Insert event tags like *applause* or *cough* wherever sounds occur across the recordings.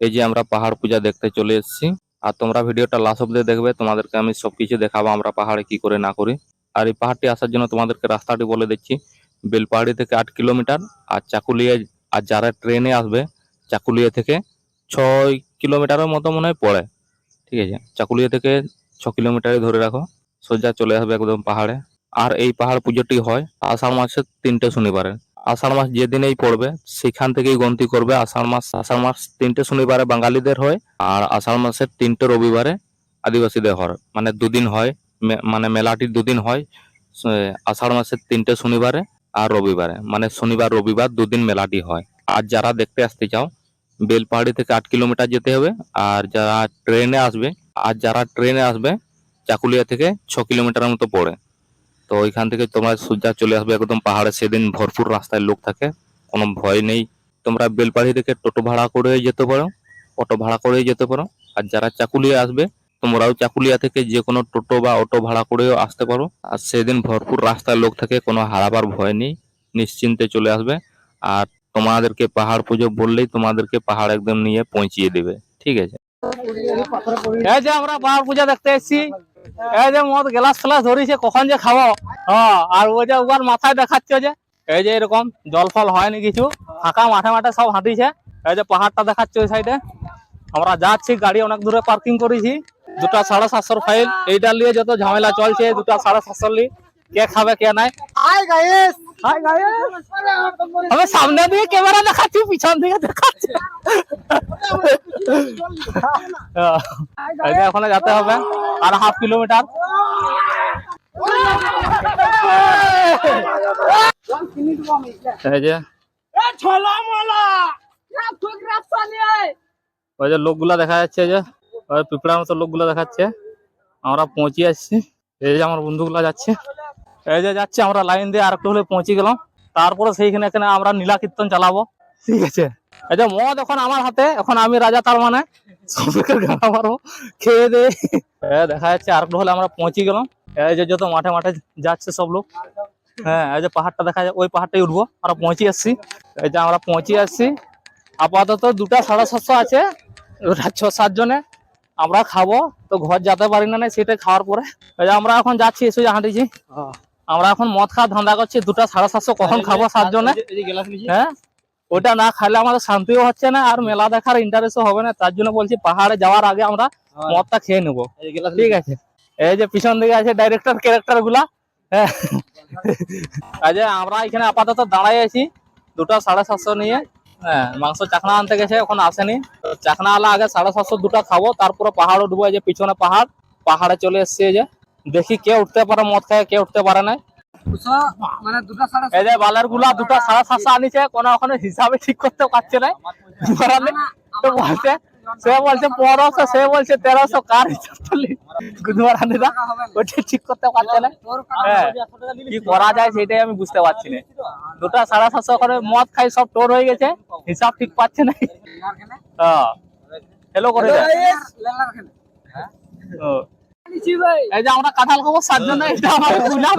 এই যে আমরা পাহাড় পূজা দেখতে চলে এসেছি। আর তোমরা ভিডিওটা লাস্ট অব্দি দেখবে, তোমাদেরকে আমি সবকিছু দেখাবো আমরা পাহাড়ে কি করে না করি। আর এই পাহাড়টি আসার জন্য তোমাদেরকে রাস্তাটি বলে দিচ্ছি। বেলপাহাড়ি থেকে আট কিলোমিটার আর চাকুলিয়া, আর যারা ট্রেনে আসবে, চাকুলিয়া থেকে ছয় কিলোমিটারের মতো মনে হয় পড়ে। ঠিক আছে? চাকুলিয়া থেকে ছ কিলোমিটারে ধরে রাখো, সোজা চলে আসবে একদম পাহাড়ে। আর এই পাহাড় পুজোটি হয় আষাঢ় মাসের তিনটে শনিবারে। আষাঢ় মাস যেদিনেই পড়বে, সেখান থেকেই গন্তি করবে। আষাঢ় মাস আষাঢ় মাস তিনটে শনিবারে বাঙালিদের হয়, আর আষাঢ় মাসের তিনটে রবিবারে আদিবাসীদের হয়। মানে দুদিন হয় মানে মেলাটি দুদিন হয় আষাঢ় মাসের তিনটে শনিবারে আর রবিবারে। মানে শনিবার, রবিবার দুদিন মেলাটি হয়। আর যারা দেখতে আসতে চাও, বেলপাহাড়ি থেকে আট কিলোমিটার যেতে হবে। আর যারা ট্রেনে আসবে, আর যারা ট্রেনে আসবে, চাকুলিয়া থেকে ছ কিলোমিটারের মতো পড়ে। তো ওইখান থেকে তোমরা সোজা চলে আসবে একদম পাহাড়ে, সেদিন ভরপুর রাস্তায় লোক থাকে, কোনো ভয় নেই। তোমরা বেলপাড়ি থেকে টোটো ভাড়া করে যেতে পারো, অটো ভাড়া করে যেতে পারো। আর যারা চাকুলিয়া আসবে, তোমরাও চাকুলিয়া থেকে যে কোনো টোটো বা অটো ভাড়া করেও আসতে পারো। আর সেদিন ভরপুর রাস্তায় লোক থাকে, কোনো হারাবার ভয় নেই, নিশ্চিন্তে চলে আসবে। আর তোমাদেরকে পাহাড় পুজো বললেই তোমাদেরকে পাহাড় একদম নিয়ে পৌঁছিয়ে দেবে, ঠিক আছে? এই যে আমরা পাহাড় পূজা দেখতে এসেছি এই যে মদ গ্লাস ফ্লাস ধরেছে কখন যে খাব? আর ওই যে ওবার মাথায় দেখাচ্ছে যে, এই যে এরকম জল ফল হয়নি কিছু, ফাঁকা মাঠে মাঠে সব হাঁটিছে, এই যে পাহাড়টা দেখাচ্ছে ওই সাইডে আমরা যাচ্ছি, গাড়ি অনেক দূরে পার্কিং করেছি, দুটা সাড়ে সাতশোর ফাইল এইটা নিয়ে যত ঝামেলা চলছে, দুটা সাড়ে সাতশোর কে খাবে, কে নাই। হাই আমি সামনে দিয়ে ক্যামেরা দেখাচ্ছি পিছন দিকে দেখাচ্ছি। ওখানে যেতে হবে। আর হাফ কিলোমিটার। ওই যে লোকগুলা দেখা যাচ্ছে যে ওই পিঁপড়ার মতো লোকগুলা দেখাচ্ছে। আমরা পৌঁছে যাচ্ছি। এই যে আমার বন্ধুগুলা যাচ্ছে। এই যে যাচ্ছে আমরা লাইন দিয়ে আর একটু হলে পৌঁছে গেলাম। তারপরে সেইখানে এখানে আমরা নীলা কীর্তন চালাবো। ঠিক আছে। এই যে মদ এখন আমার হাতে এখন আমি রাজা তার মানে। সবাইকে গানা। মারবো খেয়ে দে। দেখা যাচ্ছে আর একটু হলে আমরা পৌঁছে গেলাম। এই যে যত মাঠে মাঠে যাচ্ছে সব লোক। হ্যাঁ এই যে পাহাড়টা দেখা যায় ওই পাহাড়টাই উঠবো। আমরা পৌঁছে আসছি এই যে আমরা পৌঁছে আসছি আপাতত দুটা সাড়ে সাতশো আছে। ছ সাত জনে। আমরা খাব। তো ঘর যেতে পারি না না, সেটা খাওয়ার পরে। আমরা এখন যাচ্ছি এসে হাঁটিছি। আমরা এখন মদ খাওয়া ধান্দা করছি দুটা সাড়ে সাতশো কখন খাব সাত জনে হ্যাঁ? ওটা না খাইলে আমাদের শান্তিও হচ্ছে না আর মেলা দেখার ইন্টারেস্টও হবে না তার জন্য বলছি পাহাড়ে যাওয়ার আগে আমরা মদটা খেয়ে নেব। ঠিক আছে। এই যে পিছন দিকে আছে ডাইরেক্টর ক্যারেক্টারগুলা হ্যাঁ? এই যে আমরা এখানে আপাতত দাঁড়াই আছি দুটো সাড়ে সাতশো নিয়ে হ্যাঁ মাংস চাকনা আনতে গেছে এখন আসেনি। চাকনা আলা আগে সাড়ে সাতশো দুটো খাব তারপরে পাহাড় উঠবো এই যে পিছনে পাহাড় পাহাড়ে চলে এসছে এই যে। দেখি কে উঠতে পারে মদ খায় কে উঠতে পারে না। মানে এই যে বালেরগুলা দুটো সাড়ে সাতশো আনিছে কোনো ওখানে হিসাবে ঠিক করতে পারছে না। বলছে সে বলছে পনেরোশো সে বলছে তেরোশো কার হিসাবটা গুদমারানিরা ওইটা ঠিক করতে পারছে না। হ্যাঁ কি করা যায় সেটাই আমি বুঝতে পারছি না। দুটা সাড়ে সাতশো করে মদ খাই সব টোর হয়ে গেছে। হিসাব ঠিক পাচ্ছে না। হ্যাঁ। হ্যালো করে ও। এই যে আমরা কাঁঠাল খাব সাত জন এটা আমার বুঝলাম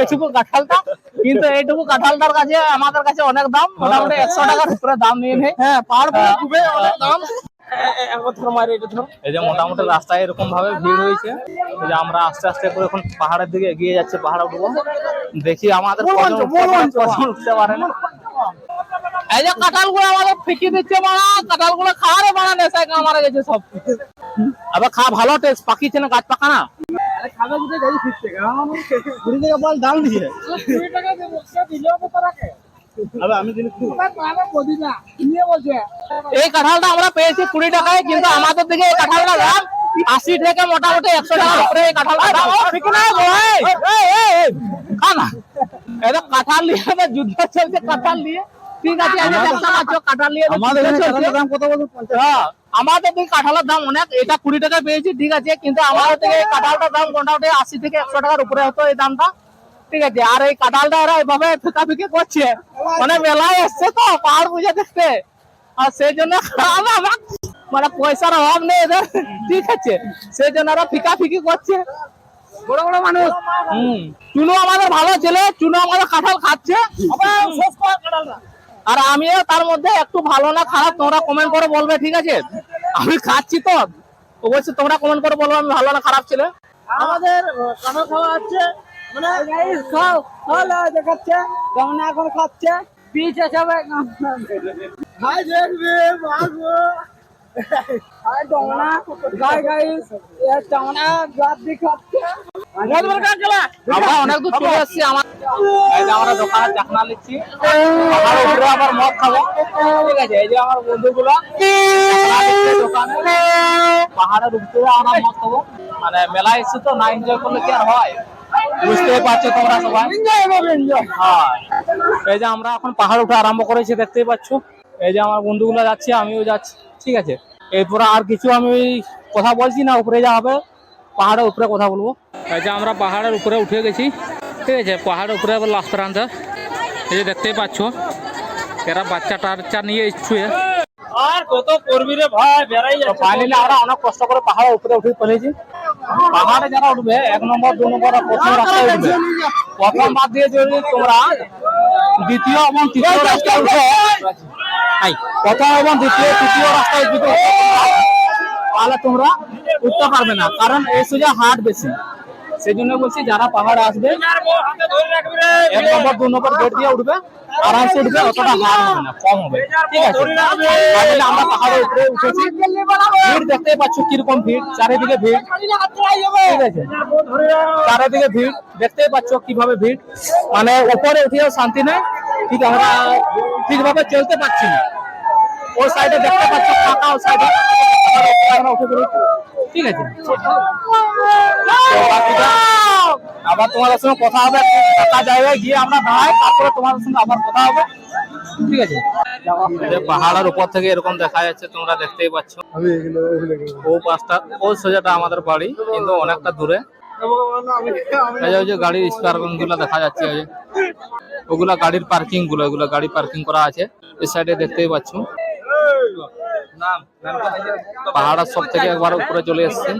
এইটুকু কাঁঠালটা। কিন্তু এইটুকু কাঁঠালটার কাছে আমাদের কাছে অনেক দাম মোটামুটি একশো টাকার উপরে দাম নিয়ে নেই হ্যাঁ পাহাড় খুবই অনেক দাম। এই যে মোটামুটি রাস্তায় এরকম ভাবে ভিড় হয়েছে। যে আমরা আস্তে আস্তে করে এখন পাহাড়ের দিকে এগিয়ে যাচ্ছে পাহাড় উঠবো দেখি আমাদের উঠতে পারে না। এই যে কাঁঠালগুলো আমাদের ফিকি দিচ্ছে মারা কাঁঠালগুলো খাওয়ারে মারা নেশায় মারা গেছে সব আবার খা ভালো টেস্ট পাকিছে না গাছ পাকা না টাকা টাকা এই কাঁঠালটা আমরা পেয়েছি কুড়ি টাকায় কিন্তু আমাদের দিকে এই কাঁঠালটা দাম আশি থেকে মোটামুটি একশো টাকার উপরে এই কাঁঠালটা দাম না ভাই? এই, এই, এই, খা না। এটা কাঁঠাল নিয়ে যুদ্ধ চলছে কাঁঠাল নিয়ে ঠিক আছে আমাদের কাঁঠালের দাম হ্যাঁ, কাঁঠালের দাম অনেক এটা কুড়ি টাকা পেয়েছি ঠিক আছে কিন্তু আমাদের থেকে কাঁঠালটার দাম মোটামুটি আশি থেকে একশো টাকার উপরে হতো এই দামটা ঠিক আছে আর এই কাঁঠালটা এরা এভাবে ফেকাফেকি করছে। মানে মেলায় এসছে তো পাহাড় পূজা দেখতে। আর সেই জন্য মানে পয়সার অভাব নেই এদের ঠিক আছে সেই জন্য এরা ফিকাফিকি করছে। বড় বড় মানুষ। হম। চুনো আমাদের ভালো ছেলে চুনো আমাদের কাঁঠাল খাচ্ছে। আর আমিও তার মধ্যে একটু ভালো না খারাপ তোমরা কমেন্ট করে বলবে ঠিক আছে? আমি খাচ্ছি তো। অবশ্যই তোমরা কমেন্ট করে বলবে আমি ভালো না খারাপ ছিল। আমাদের কাঁঠাল খাওয়া হচ্ছে। মানে গাইস খাও খাও দেখাচ্ছে। কেমন এখন খাচ্ছে? পিচ আছে ভাই দেখবে মাগো আরে ডমনা গাই গাইস এ ডমনা রাত দি খাচ্ছে। আমরা অনেক দূর চলে এসেছি আমার আমরা দোকানে চাকনা নিচ্ছি। পাহাড়ের উপরে আবার মদ খাব। ঠিক আছে এই যে আমার বন্ধুগুলো দোকানে। পাহাড়ের উপরে আমরা মদ খাব। মানে মেলায় এসে তো না এনজয় করলে কি আর হয়? বুঝতেই পারছ তোমরা সবাই? হ্যাঁ। এই যে আমরা এখন পাহাড় উঠে আরম্ভ করেছি দেখতেই পাচ্ছ। এই যে আমার বন্ধুগুলো যাচ্ছে আমিও যাচ্ছি। ঠিক আছে এরপরে আর কিছু আমি কথা বলছি না উপরে যা হবে। পাহাড়ের উপরে কথা বলব। এই যে আমরা পাহাড়ের উপরে উঠে গেছি ঠিক আছে? পাহাড়ের উপরে আবার লাস্ট রান্ধা এই যে দেখতেই পাচ্ছ এরা বাচ্চা টাচ্চা নিয়ে ইচ্ছুয়ে আর কত করবি রে ভাই বেড়াই ফাইনালি আমরা অনেক কষ্ট করে পাহাড়ের উপরে উঠে ফেলেছি পাহাড়ে যারা উঠবে এক নম্বর দু নম্বর প্রথম রাস্তায় উঠবে। প্রথম বাদ দিয়ে যদি তোমরা দ্বিতীয় এবং তৃতীয় রাস্তায় উঠো এই, প্রথম এবং দ্বিতীয় তৃতীয় রাস্তায় যদি উঠো তাহলে তোমরা উঠতে পারবে না, কারণ এই সোজা হাট বেশি। সেই জন্য বলছি, যারা পাহাড় আসবে, এক নম্বর, দু নম্বর গেট দিয়ে উঠবে আরামসে উঠবে, অতটা হার হবে না, কম হবে। ঠিক আছে? আমরা পাহাড়ের উপরে উঠেছি। ভিড় দেখতেই পাচ্ছ কীরকম ভিড়, চারিদিকে ভিড়। ঠিক আছে? চারিদিকে ভিড়, দেখতেই পাচ্ছ কীভাবে ভিড়। মানে উপরে উঠেও শান্তি নেই, ঠিক আমরা ঠিকভাবে চলতে পারছি না। ওই সাইডে দেখতে পাচ্ছ ফাঁকা ওই সাইডে ঠিক আছে। আবার তোমাদের সঙ্গে কথা হবে ফাঁকা জায়গায় গিয়ে আমরা দাঁড়াই তারপরে তোমাদের সঙ্গে আবার কথা হবে। ঠিক আছে। পাহাড়ের উপর থেকে এরকম দেখা যাচ্ছে তোমরা দেখতেই পাচ্ছ। ও পাঁচটা ও সোজাটা আমাদের বাড়ি কিন্তু অনেকটা দূরে। এই যে ওই যে গাড়ির স্পেয়ারগুলো দেখা যাচ্ছে ওই যে। ওগুলা গাড়ির পার্কিংগুলো গাড়ি পার্কিং করা আছে। এই সাইডে দেখতেই পাচ্ছ। পাহাড়ের সব থেকে একবার উপরে চলে এসছে।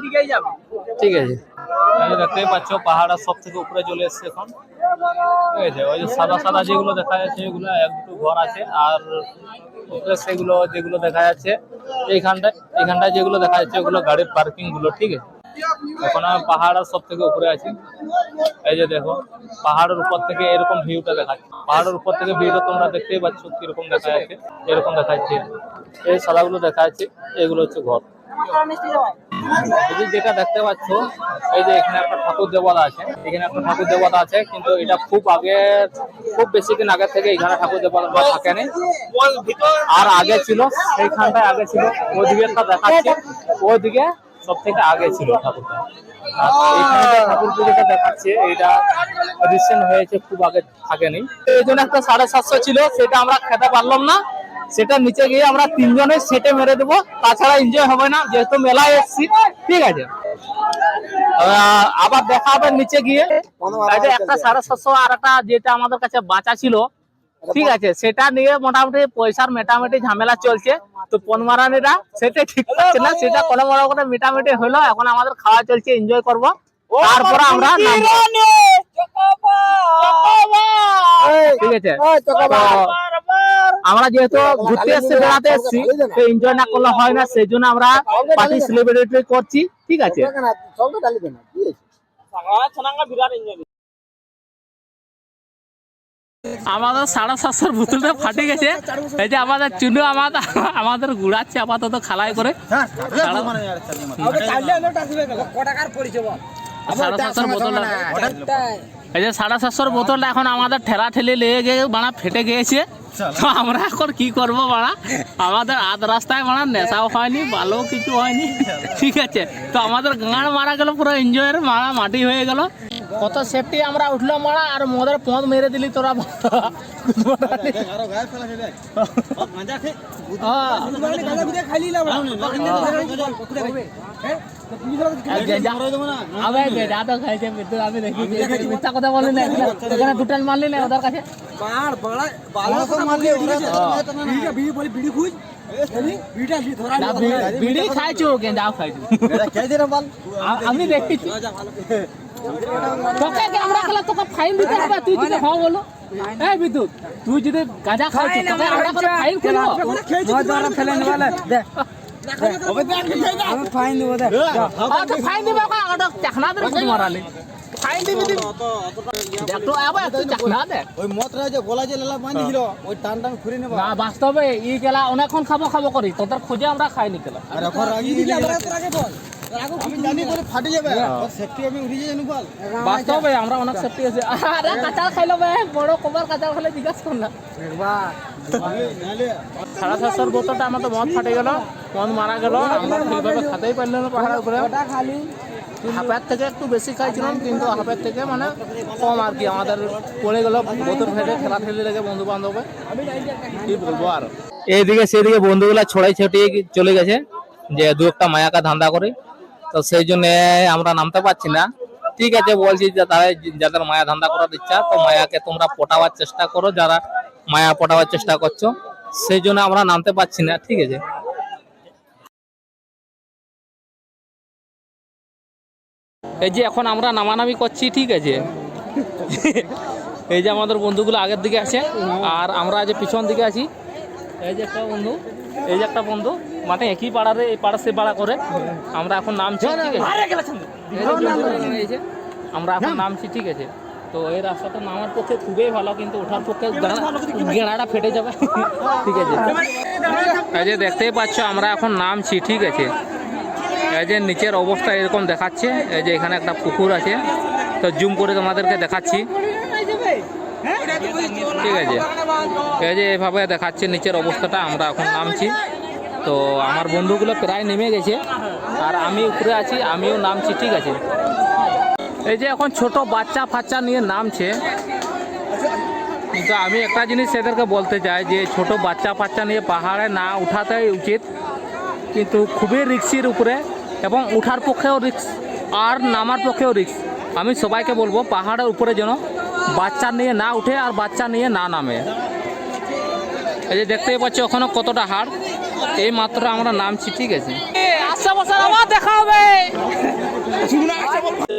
ঠিক আছে। দেখতেই পাচ্ছ পাহাড়ের সব থেকে উপরে চলে এসছে এখন। ঠিক আছে, ওই যে সাদা সাদা যেগুলো দেখা যাচ্ছে, এগুলো এক দুটো ঘর আছে, আর উপরে সেগুলো যেগুলো দেখা যাচ্ছে, এইখানটায় এইখানটায় যেগুলো দেখা যাচ্ছে, ওগুলো গাড়ির পার্কিংগুলো, ঠিক আছে। এখন আমি পাহাড়ের সব থেকে উপরে আছি। এই যে দেখো, পাহাড়ের উপর থেকে এরকম ভিউটা দেখাচ্ছে। পাহাড়ের উপর থেকে ভিউটা তোমরা দেখতেই পাচ্ছ কীরকম দেখা যাচ্ছে, এরকম দেখা যাচ্ছে এই সাদাগুলো দেখা যাচ্ছে এগুলো হচ্ছে ঘর। যেটা দেখতে পাচ্ছ, এই যে এখানে একটা ঠাকুর দেবতা আছে। এখানে একটা ঠাকুর দেবতা আছে, কিন্তু এটা খুব আগে, খুব বেশি দিন আগে থেকে এখানে ঠাকুর দেবতা থাকেনি। আর আগে ছিল, সেইখানটায় আগে ছিল। ওইদিকে একটা দেখাচ্ছে ওইদিকে সব থেকে আগে ছিল ঠাকুরটা। ঠাকুর পুজোটা দেখাচ্ছে এটা রিসেন্ট হয়েছে খুব আগে থাকেনি। এই জন্য একটা সাড়ে সাতশো ছিল সেটা আমরা খেতে পারলাম না। সেটা নিচে গিয়ে আমরা তিনজনে সেটে মেরে দেবো। তাছাড়া এনজয় হবে না যেহেতু মেলায় এসছি ঠিক আছে? আবার দেখা হবে নিচে গিয়ে। একটা সাড়ে সাতশো আর একটা যেটা আমাদের কাছে বাঁচা ছিল ঠিক আছে সেটা নিয়ে মোটামুটি পয়সার মেটামেটি ঝামেলা চলছে তো পনমারানিরা সেটা ঠিক পাচ্ছে না সেটা কোনো বড় করে মেটামেটি হলো এখন আমাদের খাওয়া চলছে এনজয় করব তারপরে আমরা ঠিক আছে আমরা যেহেতু ঘুরতে এসছি বেড়াতে এসছি তো এনজয় না করলে হয় না সেই জন্য আমরা পার্টি সেলিব্রেট করছি ঠিক আছে আমাদের সাড়ে সাতশোর বোতলটা ফাটে গেছে। এই যে আমাদের চুনু আমাদের আমাদের ঘুরাচ্ছে আপাতত খালাই করে। সাড়ে সাতশোর বোতলটা। এই যে সাড়ে সাতশোর বোতলটা এখন আমাদের ঠেলা ঠেলে লেগে গিয়ে বানা ফেটে গিয়েছে। তো আমরা এখন কি করব বাড়া? আমাদের আধ রাস্তায় বাড়া নেশাও হয়নি ভালো কিছু হয়নি। ঠিক আছে। তো আমাদের গাঁড় মারা গেল পুরো এনজয়ের মারা মাটি হয়ে গেল। কত সেফটি আমরা উঠল মারা আর মদের পথ মেরে দিলি তোরা আবে খাইছে বিদ্যুৎ আমি দেখি মিথ্যা কথা বলি না এখানে দুটাল মারলি না ওদের কাছে? না, বি- বিড়ি খাইছো আমি দেখেছি তোকে আমরা খেলা তোকে ফাইন দিতে হবে তুই যদি হ্যাঁ বলো। এই বিদ্যুৎ তুই যদি গাঁজা খাচ্ছিস তোকে আমরা করে ফাইন করব? ফেলে নেবালে দে। আমি ফাইন দেবো দে। আচ্ছা ফাইন দিবে ওকে ওটা চাকনা দে মারালে ফাইন দিবি দিবি। দেখ তো আবার একটু চাকনা দে। ওই মতরা যে গলা যে লালা বাঁধিছিল ওই টান টান ঘুরে নেবা। না বাস্তবে ই গেলা অনেকক্ষণ খাব খাব করি। তোদের খোঁজে আমরা খাইনি গেলাম আর এখন রাগি দিলে আমি জানি বলে ফাটে যাবে। সেফটি আমি উড়ে যাই বল বাস্তবে আমরা অনেক সেফটি আছে। আরে কাঁচাল খাইলো বে বড় কবার কাঁচাল খাইলে জিজ্ঞাসা কর না। সাড়ে সাতশোর বোতলটা আমার তো মদ ফাটে গেল মদ মারা গেল আমরা ঠিকভাবে খেতেই পারলাম না পাহাড়ের উপরে। হাফের থেকে একটু বেশি খাইছিলাম কিন্তু হাফের থেকে মানে কম আর কি আমাদের পড়ে গেল বোতল ফেটে খেলা ঠেলে লেগে বন্ধু বান্ধবে কি বলব আর? এইদিকে সেদিকে বন্ধুগুলা ছড়াই ছড়িয়ে চলে গেছে যে দু একটা মায়াকা ধান্দা করে। তো সেই জন্য আমরা নামতে পারছি না। ঠিক আছে, বলছি যে তারা যাদের মায়া ধান্দা করার ইচ্ছা, তো মায়াকে তোমরা পটাবার চেষ্টা করো, যারা মায়া পটাবার চেষ্টা করছ। সেই জন্য আমরা নামতে পারছি না, ঠিক আছে? এই যে এখন আমরা নামানামি করছি, ঠিক আছে? *laughs* এই যে আমাদের বন্ধুগুলো আগের দিকে আছে, আর আমরা যে পিছন দিকে আছি এই যে একটা বন্ধু এই যে একটা বন্ধু মানে একই পাড়ারে এই পাড়া সে পাড়া করে। আমরা এখন নামছি ঠিক আছে? আমরা এখন নামছি ঠিক আছে? তো এই রাস্তাটা নামার পক্ষে খুবই ভালো কিন্তু ওঠার পক্ষে গেঁড়া- গেঁড়াটা ফেটে যাবে ঠিক আছে? এই যে দেখতেই পাচ্ছ আমরা এখন নামছি ঠিক আছে? এই যে নিচের অবস্থা এরকম দেখাচ্ছে এই যে এখানে একটা পুকুর আছে। তো জুম করে তোমাদেরকে দেখাচ্ছি। ঠিক আছে। এই যে এভাবে দেখাচ্ছে, নিচের অবস্থাটা আমরা এখন নামছি। তো আমার বন্ধুগুলো প্রায় নেমে গেছে। আর আমি উপরে আছি, আমিও নামছি, ঠিক আছে। এই যে এখন ছোট বাচ্চা ফাচ্চা নিয়ে নামছে। কিন্তু আমি একটা জিনিস এদেরকে বলতে চাই যে, ছোট বাচ্চা ফাচ্চা নিয়ে পাহাড়ে না উঠাতেই উচিত। কিন্তু খুবই রিক্সির উপরে এবং উঠার পক্ষেও রিক্স, আর নামার পক্ষেও রিক্স। আমি সবাইকে বলব, পাহাড়ের উপরে যেন বাচ্চা নিয়ে না উঠে আর বাচ্চা নিয়ে না নামে। এই যে দেখতেই পাচ্ছ ওখানে কতটা হাড়। এই মাত্র আমরা নামছি ঠিক আছে। আশা বছর আবার দেখা হবে।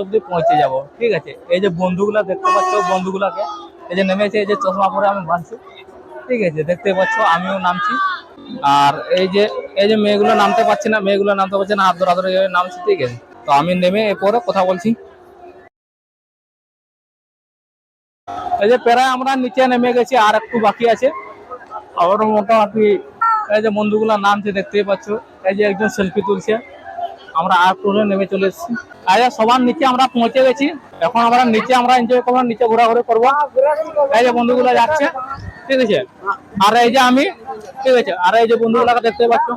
অব্দি পৌঁছে যাব ঠিক আছে। এই যে বন্ধুগুলা দেখতে পাচ্ছ বন্ধুগুলাকে। এই যে নেমেছে এই যে চশমা পরে আমি বাঁধছি ঠিক আছে। দেখতে পাচ্ছ আমিও নামছি। আর এই যে এই যে মেয়েগুলো নামতে পারছে না মেয়েগুলো নামতে পারছে না হাত ধরা ধরে এভাবে নামছি ঠিক আছে। তো আমি নেমে এরপরে কথা বলছি। এই যে প্রায় আমরা নিচে নেমে গেছি, আর একটু বাকি আছে। আবারও মোটামুটি এই যে বন্ধুগুলো নামছে দেখতেই পাচ্ছ, এই যে একজন সেলফি তুলছে। আমরা আর একটু নেমে চলে এসেছি। এই যে সবার নিচে আমরা পৌঁছে গেছি। এখন আমরা নিচে আমরা এনজয় করব, নিচে ঘোরাঘুরি করব। এই যে বন্ধুগুলো যাচ্ছে, ঠিক আছে? আর এই যে আমি, ঠিক আছে? আর এই যে বন্ধুগুলোকে দেখতে পাচ্ছ।